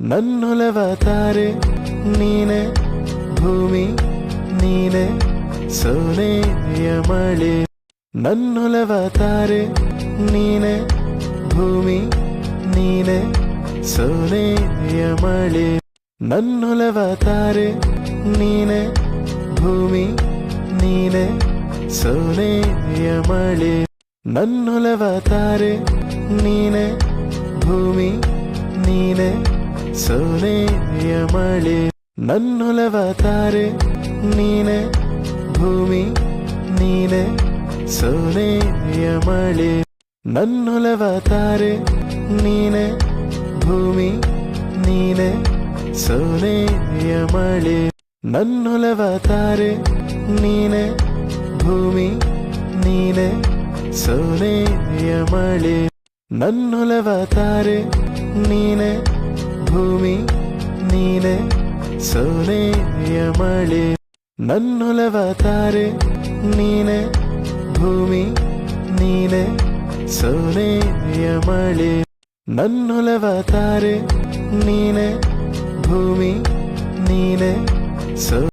ನನ್ನೊಲವ ತಾರೆ, ನೀನೆ ಭೂಮಿ, ನೀನೆ ಸೋನೆಯ ಮಳೆ. ನನ್ನೊಲವ ತಾರೆ, ನೀನೆ ಭೂಮಿ, ನೀನೆ ಸೋನೆಯ ಮಳೆ. ನನ್ನೊಲವ ತಾರೆ, ನೀನೆ ಭೂಮಿ, ನೀನೆ ಸೋನೆಯ ಮಳೆ. ನನ್ನೊಲವ ತಾರೆ, ನೀನೆ ಭೂಮಿ, ನೀನೆ ಸೋನೆಯ ಮಳೆ ನನ್ನೊಲವ ತಾರೆ, ನೀನೆ ಭೂಮಿ, ನೀನೆ ಸೋನೆಯ ಮಳೆ ನನ್ನೊಲವ ತಾರೆ, ನೀನೆ ಭೂಮಿ, ನೀನೆ ಸೋನೆಯ ಮಳೆ ನನ್ನೊಲವ ತಾರೆ, ನೀನೆ ಭೂಮಿ, ನೀನೆ ಸೋನೆಯ ಮಳೆ ನನ್ನೊಲವ ತಾರೆ, ನೀನೆ ಸೋನೆಯ ಮಳೆ ನನ್ನೊಲವ ತಾರೆ, ನೀನೆ ಭೂಮಿ, ನೀನೆ ಸೋನೆಯ ಮಳೆ ನನ್ನೊಲವ ತಾರೆ, ನೀನೆ ಭೂಮಿ, ನೀನೆ ಸೋ